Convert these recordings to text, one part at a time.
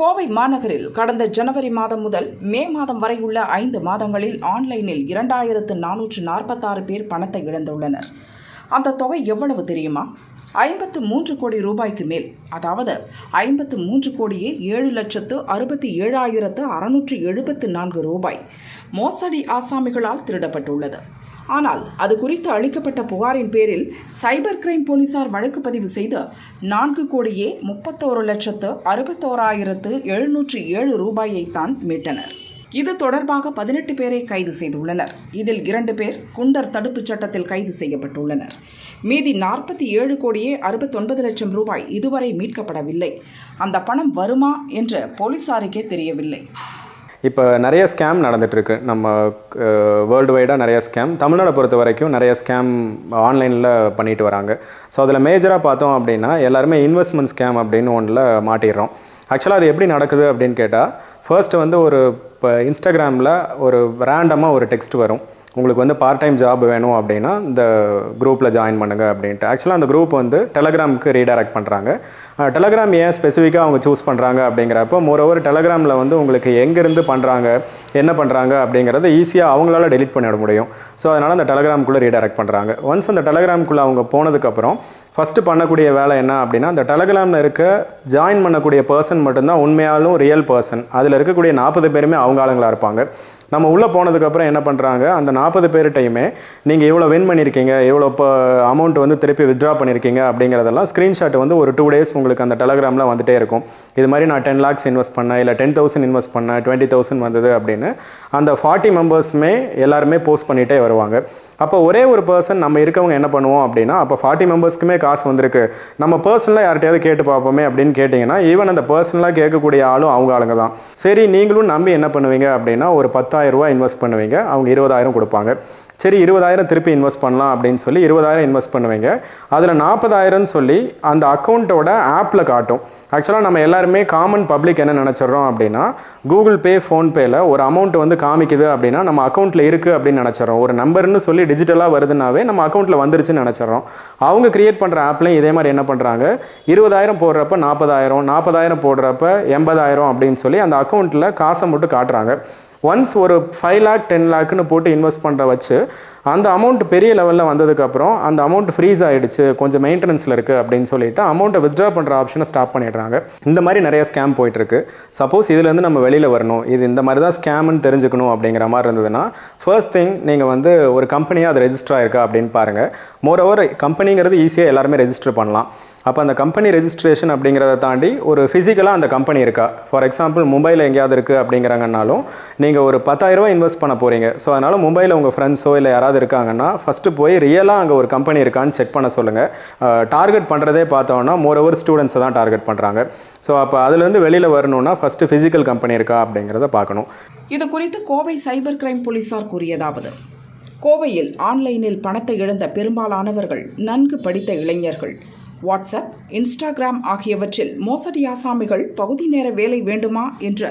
கோவை மாநகரில் கடந்த ஜனவரி மாதம் முதல் மே மாதம் வரை உள்ள ஐந்து மாதங்களில் ஆன்லைனில் இரண்டாயிரத்து நானூற்று நாற்பத்தாறு பேர் பணத்தை இழந்துள்ளனர். அந்த தொகை எவ்வளவு தெரியுமா? ஐம்பத்து மூன்று கோடி ரூபாய்க்கு மேல் அதாவது ஐம்பத்து மூன்று கோடியே ஏழு லட்சத்து அறுபத்தி ஏழாயிரத்து அறுநூற்று எழுபத்து நான்கு ரூபாய் மோசடி ஆசாமிகளால் திருடப்பட்டுள்ளது. ஆனால் அது குறித்து அளிக்கப்பட்ட புகாரின் பேரில் சைபர் கிரைம் போலீசார் வழக்கு பதிவு செய்து நான்கு கோடியே முப்பத்தோரு லட்சத்து அறுபத்தோராயிரத்து எழுநூற்றி ஏழு ரூபாயை தான் மீட்டனர். இது தொடர்பாக பதினெட்டு பேரை கைது செய்துள்ளனர். இதில் இரண்டு பேர் குண்டர் தடுப்புச் சட்டத்தில் கைது செய்யப்பட்டுள்ளனர். மீதி நாற்பத்தி ஏழு கோடியே அறுபத்தொன்பது லட்சம் ரூபாய் இதுவரை மீட்கப்படவில்லை. அந்த பணம் வருமா என்று போலீசாருக்கே தெரியவில்லை. இப்போ நிறைய ஸ்கேம் நடந்துகிட்ருக்கு நம்ம வேர்ல்டு வைடாக நிறைய ஸ்கேம் தமிழ்நாடை பொறுத்த வரைக்கும் நிறைய ஸ்கேம் ஆன்லைனில் பண்ணிட்டு வராங்க. ஸோ அதில் மேஜராக பார்த்தோம் அப்படின்னா எல்லாருமே இன்வெஸ்ட்மெண்ட் ஸ்கேம் அப்படின்னு ஒன்றில் மாட்டிடுறோம். ஆக்சுவலாக அது எப்படி நடக்குது அப்படின்னு கேட்டால் ஃபர்ஸ்ட் வந்து ஒரு இப்போ இன்ஸ்டாகிராமில் ஒரு ரேண்டமாக ஒரு டெக்ஸ்ட் வரும். உங்களுக்கு வந்து பார்ட் டைம் ஜாப் வேணும் அப்படின்னா இந்த குரூப்பில் ஜாயின் பண்ணுங்க அப்படின்ட்டு. ஆக்சுவலாக அந்த குரூப் வந்து டெலகிராமுக்கு ரீடைரக்ட் பண்ணுறாங்க டெலகிராம் ஏன் ஸ்பெசிஃபிக்காக அவங்க சூஸ் பண்ணுறாங்க அப்படிங்கிறப்போ மோரோவர் டெலகிராமில் வந்து உங்களுக்கு எங்கேருந்து பண்ணுறாங்க என்ன பண்ணுறாங்க அப்படிங்கிறத ஈஸியாக அவங்களால டெலிட் பண்ணிட முடியும். ஸோ அதனால் அந்த டெலகிராம்குள்ளே ரீடைரக்ட் பண்ணுறாங்க ஒன்ஸ் அந்த டெலகிராம்குள்ளே அவங்க போனதுக்கப்புறம் ஃபஸ்ட்டு பண்ணக்கூடிய வேலை என்ன அப்படின்னா அந்த டெலகிராமில் இருக்க ஜாயின் பண்ணக்கூடிய பர்சன் மட்டும்தான் உண்மையாலும் ரியல் பர்சன் அதில் இருக்கக்கூடிய நாற்பது பேருமே அவங்க ஆளுங்களாக இருப்பாங்க. நம்ம உள்ளே போனதுக்கப்புறம் என்ன பண்ணுறாங்க அந்த நாற்பது பேர்கிட்டையுமே நீங்கள் இவ்வளோ வின் பண்ணியிருக்கீங்க எவ்வளோ இப்போ அமௌண்ட் வந்து திருப்பி வித்ட்ரா பண்ணியிருக்கீங்க அப்படிங்கிறதெல்லாம் ஸ்க்ரீன்ஷாட் வந்து ஒரு டூ டேஸ் உங்களுக்கு அந்த டெலகிராமில் வந்துகிட்டே இருக்கும். இது மாதிரி நான் டென் லேக்ஸ் இன்வெஸ்ட் பண்ணேன் இல்லை டென் தௌசண்ட் இன்வெஸ்ட் பண்ணேன் டுவெண்ட்டி தௌசண்ட் வந்தது அப்படின்னு அந்த ஃபார்ட்டி மெம்பர்ஸுமே எல்லாருமே போஸ்ட் பண்ணிகிட்டே வருவாங்க. அப்போ ஒரே ஒரு பர்சன் நம்ம இருக்கவங்க என்ன பண்ணுவோம் அப்படின்னா அப்போ ஃபார்ட்டி மெம்பர்ஸ்க்குமே காசு வந்திருக்கு. நம்ம பர்சனலாக யார்கிட்டயாவது கேட்டு பார்ப்போமே அப்படின்னு கேட்டிங்கன்னா ஈவன் அந்த பர்சனலாக கேட்கக்கூடிய ஆளும் அவங்க ஆளுங்க தான். சரி நீங்களும் நம்பி என்ன பண்ணுவீங்க அப்படின்னா ஒரு பத்தாயிரம் ரூபா இன்வெஸ்ட் பண்ணுவீங்க. அவங்க இருபதாயிரம் கொடுப்பாங்க. சரி இருபதாயிரம் திருப்பி இன்வெஸ்ட் பண்ணலாம் அப்படின்னு சொல்லி இருபதாயிரம் இன்வெஸ்ட் பண்ணுவீங்க. அதில் நாற்பதாயிரம்னு சொல்லி அந்த அக்கௌண்ட்டோட ஆப்பில் காட்டும். ஆக்சுவலாக நம்ம எல்லாருமே காமன் பப்ளிக் என்ன நினச்சிட்றோம் அப்படின்னா கூகுள் பே ஃபோன்பேயில் ஒரு அமௌண்ட் வந்து காமிக்குது அப்படின்னா நம்ம அக்கௌண்ட்டில் இருக்குது அப்படின்னு நினச்சிட்றோம். ஒரு நம்பர்னு சொல்லி டிஜிட்டலாக வருதுனாவே நம்ம அக்கௌண்ட்டில் வந்துருச்சுன்னு நினச்சிட்றோம். அவங்க கிரியேட் பண்ணுற ஆப்லையும் இதே மாதிரி என்ன பண்ணுறாங்க இருபதாயிரம் போடுறப்ப நாற்பதாயிரம் நாற்பதாயிரம் போடுறப்ப எண்பதாயிரம் அப்படின்னு சொல்லி அந்த அக்கௌண்ட்டில் காசை மட்டும் காட்டுறாங்க. ஒன்ஸ் ஒரு ஃபைவ் லேக் டென் லேக்குன்னு போட்டு இன்வெஸ்ட் பண்ணுற வச்சு அந்த அமௌண்ட் பெரிய லெவலில் வந்ததுக்கப்புறம் அந்த அமௌண்ட் ஃப்ரீஸ் ஆகிடுச்சு கொஞ்சம் மெயின்டெனன்ஸில் இருக்குது அப்படின்னு சொல்லிட்டு அமௌண்ட்டை வித்ட்ரா பண்ணுற ஆப்ஷனை ஸ்டாப் பண்ணிடுறாங்க. இந்த மாதிரி நிறைய ஸ்கேம் போயிட்டுருக்கு. சப்போஸ் இதுலேருந்து நம்ம வெளியில் வரணும். இது இந்த மாதிரி தான் ஸ்கேம்னு தெரிஞ்சுக்கணும் அப்படிங்கிற மாதிரி இருந்ததுன்னா ஃபர்ஸ்ட் திங் நீங்கள் வந்து ஒரு கம்பெனியாக அது ரெஜிஸ்டர் ஆயிருக்கா அப்படின்னு பாருங்கள் மோர் ஓவர் கம்பெனிங்கிறது ஈஸியாக எல்லாருமே ரெஜிஸ்டர் பண்ணலாம். அப்போ அந்த கம்பெனி ரெஜிஸ்ட்ரேஷன் அப்படிங்கிறத தாண்டி ஒரு ஃபிசிக்கலாக அந்த கம்பெனி இருக்கா? ஃபார் எக்ஸாம்பிள் மும்பையில் எங்கேயாவது இருக்குது அப்படிங்கிறாங்கனாலும் நீங்கள் ஒரு பத்தாயிரரூபா இன்வெஸ்ட் பண்ண போகிறீங்க ஸோ அதனால் மும்பையில் உங்கள் ஃப்ரெண்ட்ஸோ இல்லை யாராவது இருக்காங்கன்னா ஃபஸ்ட்டு போய் ரியலாக அங்கே ஒரு கம்பெனி இருக்கான்னு செக் பண்ண சொல்லுங்கள் டார்கெட் பண்ணுறதே பார்த்தோன்னா மோர் ஓவர் ஸ்டூடெண்ட்ஸை தான் டார்கெட் பண்ணுறாங்க ஸோ அப்போ அதுலேருந்து வெளியில் வரணும்னா ஃபஸ்ட்டு ஃபிசிக்கல் கம்பெனி இருக்கா அப்படிங்கிறத பார்க்கணும். இது குறித்து கோவை சைபர் கிரைம் போலீசார் கூறியதாவது கோவையில் ஆன்லைனில் பணத்தை இழந்த பெரும்பாலானவர்கள் நன்கு படித்த இளைஞர்கள் வாட்ஸ்அப் இன்ஸ்டாகிராம் ஆகியவற்றில் மோசடி ஆசாமிகள் பகுதி நேர வேலை வேண்டுமா என்ற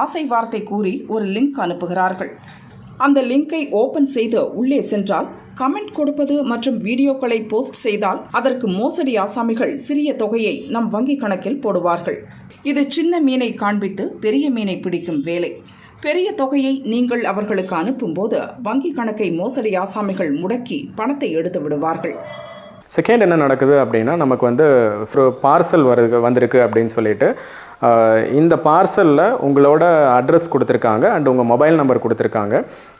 ஆசை வார்த்தை கூறி ஒரு லிங்க் அனுப்புகிறார்கள். அந்த லிங்கை ஓபன் செய்து உள்ளே சென்றால் கமெண்ட் கொடுப்பது மற்றும் வீடியோக்களை போஸ்ட் செய்தால் அதற்கு மோசடி ஆசாமிகள் சிறிய தொகையை நம் வங்கி கணக்கில் போடுவார்கள். இது சின்ன மீனை காண்பித்து பெரிய மீனை பிடிக்கும் வேலை. பெரிய தொகையை நீங்கள் அவர்களுக்கு அனுப்பும்போது வங்கி கணக்கை மோசடி ஆசாமிகள் முடக்கி பணத்தை எடுத்து விடுவார்கள். செகண்ட் என்ன நடக்குது அப்படின்னா நமக்கு வந்து பார்சல் வருது வந்திருக்கு அப்படின்னு சொல்லிட்டு இந்த பார்சலில் உங்களோட அட்ரஸ் கொடுத்துருக்காங்க அண்ட் உங்கள் மொபைல் நம்பர் கொடுத்துருக்காங்க.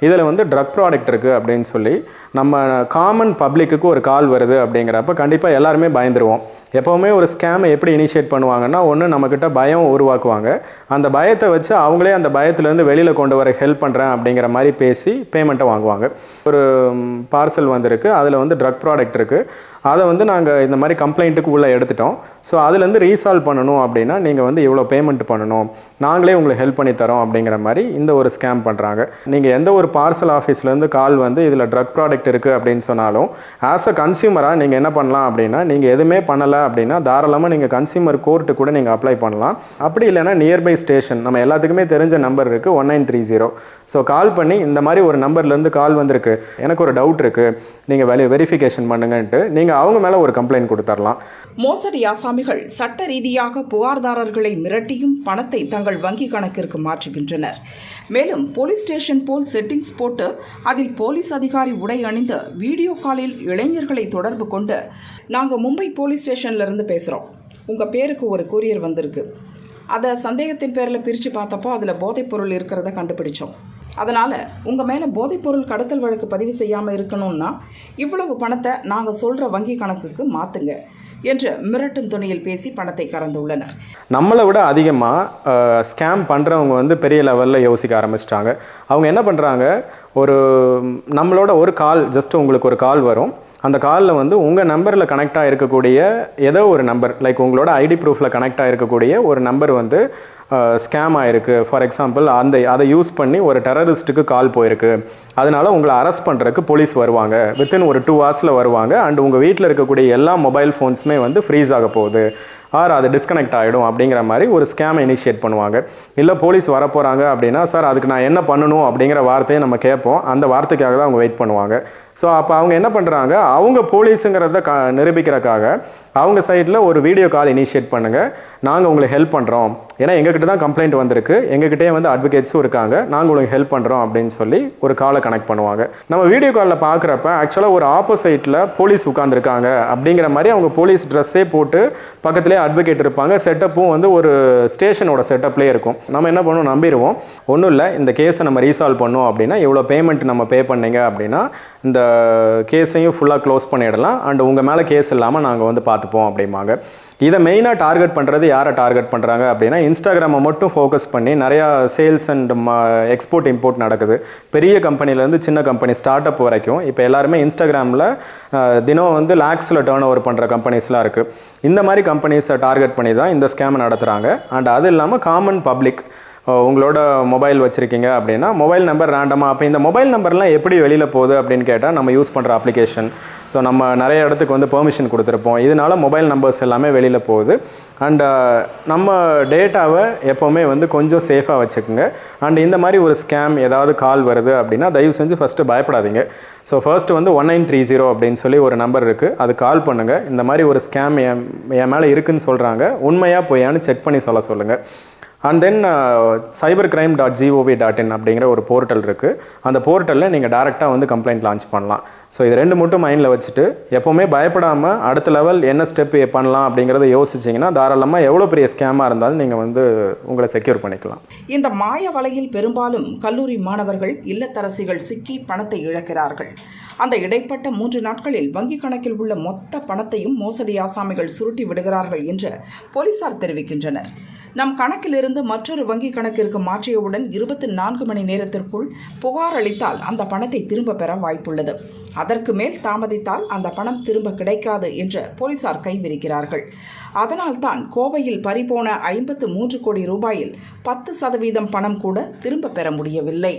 இதில் வந்து ட்ரக் ப்ராடக்ட் இருக்குது அப்படின்னு சொல்லி நம்ம காமன் பப்ளிக்குக்கு ஒரு கால் வருது அப்படிங்கிறப்ப கண்டிப்பாக எல்லாருமே பயந்துருவோம். எப்போவுமே ஒரு ஸ்கேமை எப்படி இனிஷியேட் பண்ணுவாங்கன்னா ஒன்று நம்மக்கிட்ட பயம் உருவாக்குவாங்க. அந்த பயத்தை வச்சு அவங்களே அந்த பயத்துலேருந்து வெளியில் கொண்டு வர ஹெல்ப் பண்ணுறேன் அப்படிங்கிற மாதிரி பேசி பேமெண்ட்டை வாங்குவாங்க. ஒரு பார்சல் வந்திருக்கு. அதில் வந்து ட்ரக் ப்ராடக்ட் இருக்குது அதை வந்து நாங்கள் இந்த மாதிரி கம்ப்ளைண்ட்டுக்கு உள்ளே எடுத்துட்டோம். ஸோ அதுலேருந்து ரீசால்வ் பண்ணணும் அப்படின்னா நீங்கள் வந்து இவ்வளோ பேமெண்ட் பண்ணணும் நாங்களே உங்களுக்கு ஹெல்ப் பண்ணி தரோம் அப்படிங்கிற மாதிரி இந்த ஒரு ஸ்கேம் பண்ணுறாங்க நீங்கள் எந்த ஒரு பார்சல் ஆஃபீஸ்லேருந்து கால் வந்து இதில் ட்ரக் ப்ராடக்ட் இருக்குது அப்படின்னு சொன்னாலும் ஆஸ் அ கன்சியூமராக நீங்கள் என்ன பண்ணலாம் அப்படின்னா நீங்கள் எதுவுமே பண்ணலை அப்படின்னா தாராளமாக நீங்கள் கன்சியூமர் கோர்ட்டு கூட நீங்கள் அப்ளை பண்ணலாம். அப்படி இல்லைன்னா நியர்பை ஸ்டேஷன் நம்ம எல்லாத்துக்குமே தெரிஞ்ச நம்பர் இருக்குது one nine three zero so call பண்ணி இந்த மாதிரி ஒரு நம்பர்லேருந்து கால் வந்திருக்கு. எனக்கு ஒரு டவுட் இருக்குது நீங்கள் வெரி வெரிஃபிகேஷன் பண்ணுங்கன்ட்டு நீங்கள் அவங்க மேலே ஒரு கம்ப்ளைண்ட் கொடுத்துர்லாம். மோசடி ஆசாமிகள் சட்ட ரீதியாக புகார்தாரர்களை மிரட்டியும் பணத்தை தங்கள் வங்கி கணக்கிற்கு மாற்றுகின்றனர். மேலும் போலீஸ் ஸ்டேஷன் போல் செட்டிங்ஸ் போட்டு அதில் போலீஸ் அதிகாரி உடை அணிந்த வீடியோ காலில் இளைஞர்களை தொடர்பு கொண்டு நாங்கள் மும்பை போலீஸ் ஸ்டேஷன்லேருந்து பேசுகிறோம் உங்கள் பேருக்கு ஒரு கூரியர் வந்திருக்கு. அதை சந்தேகத்தின் பேரில் பிரித்து பார்த்தப்போ அதில் போதைப்பொருள் இருக்கிறத கண்டுபிடிச்சோம். அதனால் உங்கள் மேலே போதைப்பொருள் கடத்தல் வழக்கு பதிவு செய்யாமல் இருக்கணும்னா இவ்வளவு பணத்தை நாங்கள் சொல்கிற வங்கி கணக்குக்கு மாற்றுங்க என்று மிரட்டும் துணியில் பேசி பணத்தை கறந்துள்ளனர். நம்மளை விட அதிகமாக ஸ்கேம் பண்ணுறவங்க வந்து பெரிய லெவலில் யோசிக்க ஆரம்பிச்சிட்டாங்க. அவங்க என்ன பண்ணுறாங்க ஒரு நம்மளோட ஒரு கால் ஜஸ்ட் உங்களுக்கு ஒரு கால் வரும். அந்த காலில் வந்து உங்கள் நம்பரில் கனெக்ட் இருக்கக்கூடிய ஏதோ ஒரு நம்பர் லைக் உங்களோட ஐடி ப்ரூஃபில் கனெக்ட் ஆகிருக்கக்கூடிய ஒரு நம்பர் வந்து ஸ்கேம் ஆகிருக்கு ஃபார் எக்ஸாம்பிள் அந்த அதை யூஸ் பண்ணி ஒரு டெரரிஸ்ட்டுக்கு கால் போயிருக்கு. அதனால் உங்களை அரெஸ்ட் பண்ணுறதுக்கு போலீஸ் வருவாங்க. வித்தின் ஒரு டூ ஹவர்ஸில் வருவாங்க. அண்ட் உங்கள் வீட்டில் இருக்கக்கூடிய எல்லா மொபைல் ஃபோன்ஸுமே வந்து ஃப்ரீஸ் ஆக போகுது. ஆர் அது டிஸ்கனெக்ட் ஆகிடும் அப்படிங்கிற மாதிரி ஒரு ஸ்கேமை இனிஷியேட் பண்ணுவாங்க. இல்லை போலீஸ் வரப்போகிறாங்க அப்படின்னா சார் அதுக்கு நான் என்ன பண்ணணும்? அப்படிங்கிற வார்த்தையை நம்ம கேட்போம். அந்த வார்த்தைக்காக தான் அவங்க வெயிட் பண்ணுவாங்க. ஸோ அப்போ அவங்க என்ன பண்ணுறாங்க அவங்க போலீஸுங்கிறத க நிரூபிக்கிறக்காக அவங்க சைடில் ஒரு வீடியோ கால் இனிஷியேட் பண்ணுங்கள் நாங்கள் உங்களுக்கு ஹெல்ப் பண்ணுறோம் ஏன்னா எங்ககிட்ட தான் கம்ப்ளைண்ட் வந்திருக்கு. எங்ககிட்டயே வந்து அட்வொகேட்ஸும் இருக்காங்க. நாங்கள் உங்களுக்கு ஹெல்ப் பண்ணுறோம் அப்படின்னு சொல்லி ஒரு காலை கனெக்ட் பண்ணுவாங்க. நம்ம வீடியோ காலில் பார்க்குறப்ப ஆக்சுவலாக ஒரு ஆப்போசைட்டில் போலீஸ் உட்காந்துருக்காங்க அப்படிங்கிற மாதிரி அவங்க போலீஸ் ட்ரெஸ்ஸே போட்டு பக்கத்துலேயே அட்வொகேட் இருப்பாங்க. செட்டப்பும் வந்து ஒரு ஸ்டேஷனோட செட்டப்லேயே இருக்கும். நம்ம என்ன பண்ணுவோம்? நம்பிடுவோம். ஒன்றும் இல்லை. இந்த கேஸை நம்ம ரீசால்வ் பண்ணோம் அப்படின்னா எவ்வளோ பேமெண்ட் நம்ம பே பண்ணிங்க அப்படின்னா இந்த கேஸையும் ஃபுல்லாக க்ளோஸ் பண்ணிடலாம். அண்ட் உங்கள் மேலே கேஸ் இல்லாமல் நாங்கள் வந்து பார்த்துப்போம் அப்படிம்பாங்க. இதை மெயினாக டார்கெட் பண்ணுறது யாரை டார்கெட் பண்ணுறாங்க அப்படின்னா இன்ஸ்டாகிராமை மட்டும் ஃபோக்கஸ் பண்ணி நிறையா சேல்ஸ் அண்ட் எக்ஸ்போர்ட் இம்போர்ட் நடக்குது. பெரிய கம்பெனிலேருந்து சின்ன கம்பெனி ஸ்டார்ட் அப் வரைக்கும். இப்போ எல்லாருமே இன்ஸ்டாகிராமில் தினம் வந்து லேக்ஸில் டேர்ன் ஓவர் பண்ணுற கம்பெனிஸ்லாம் இருக்குது இந்த மாதிரி கம்பெனிஸை டார்கெட் பண்ணி தான் இந்த ஸ்கேமை நடத்துகிறாங்க அண்ட் அது இல்லாமல் காமன் பப்ளிக் உங்களோட மொபைல் வச்சுருக்கீங்க அப்படின்னா மொபைல் நம்பர் ரேண்டமாக அப்போ இந்த மொபைல் நம்பர்லாம் எப்படி வெளியில் போகுது அப்படின்னு கேட்டால் நம்ம யூஸ் பண்ணுற அப்ளிகேஷன் ஸோ நம்ம நிறைய இடத்துக்கு வந்து பெர்மிஷன் கொடுத்துருப்போம். இதனால மொபைல் நம்பர்ஸ் எல்லாமே வெளியில் போகுது. அண்ட் நம்ம டேட்டாவை எப்போவுமே வந்து கொஞ்சம் சேஃபாக வச்சுக்கோங்க. அண்ட் இந்த மாதிரி ஒரு ஸ்கேம் ஏதாவது கால் வருது அப்படின்னா தயவு செஞ்சு ஃபஸ்ட்டு பயப்படாதீங்க. ஸோ ஃபர்ஸ்ட் வந்து ஒன் நைன் த்ரீ ஜீரோ அப்படின்னு சொல்லி ஒரு நம்பர் இருக்குது அது கால் பண்ணுங்கள் இந்த மாதிரி ஒரு ஸ்கேம் என் என் மேலே இருக்குதுன்னு சொல்கிறாங்க உண்மையாக பொய்யான்னு செக் பண்ணி சொல்ல சொல்லுங்கள் and then cyber crime dot GOV dot in அப்படிங்கிற ஒரு போர்ட்டல் இருக்குது அந்த போர்ட்டலில் நீங்கள் டேரெக்டாக வந்து கம்ப்ளைண்ட் லான்ச் பண்ணலாம். ஸோ இது ரெண்டு மட்டும் மைண்டில் வச்சுட்டு எப்போவுமே பயப்படாமல் அடுத்த லெவல் என்ன ஸ்டெப் பண்ணலாம் அப்படிங்கிறத யோசிச்சிங்கன்னா தாராளமாக எவ்வளோ பெரிய ஸ்கேமாக இருந்தாலும் நீங்கள் வந்து உங்களை செக்யூர் பண்ணிக்கலாம். இந்த மாய வலையில் பெரும்பாலும் கல்லூரி மாணவர்கள் இல்லத்தரசிகள் சிக்கி பணத்தை இழக்கிறார்கள். அந்த இடைப்பட்ட மூன்று நாட்களில் வங்கி கணக்கில் உள்ள மொத்த பணத்தையும் மோசடி ஆசாமிகள் சுருட்டி விடுகிறார்கள் என்று போலீசார் தெரிவிக்கின்றனர். நம் கணக்கிலிருந்து மற்றொரு வங்கி கணக்கிற்கு மாற்றியவுடன் இருபத்தி நான்கு மணி நேரத்திற்குள் புகார் அளித்தால் அந்த பணத்தை திரும்ப பெற வாய்ப்புள்ளது. அதற்கு மேல் தாமதித்தால் அந்த பணம் திரும்ப கிடைக்காது என்று போலீசார் கைவிரிக்கிறார்கள். அதனால்தான் கோவையில் பறிபோன ஐம்பத்து மூன்று கோடி ரூபாயில் பத்து சதவீதம் பணம் கூட திரும்ப பெற முடியவில்லை.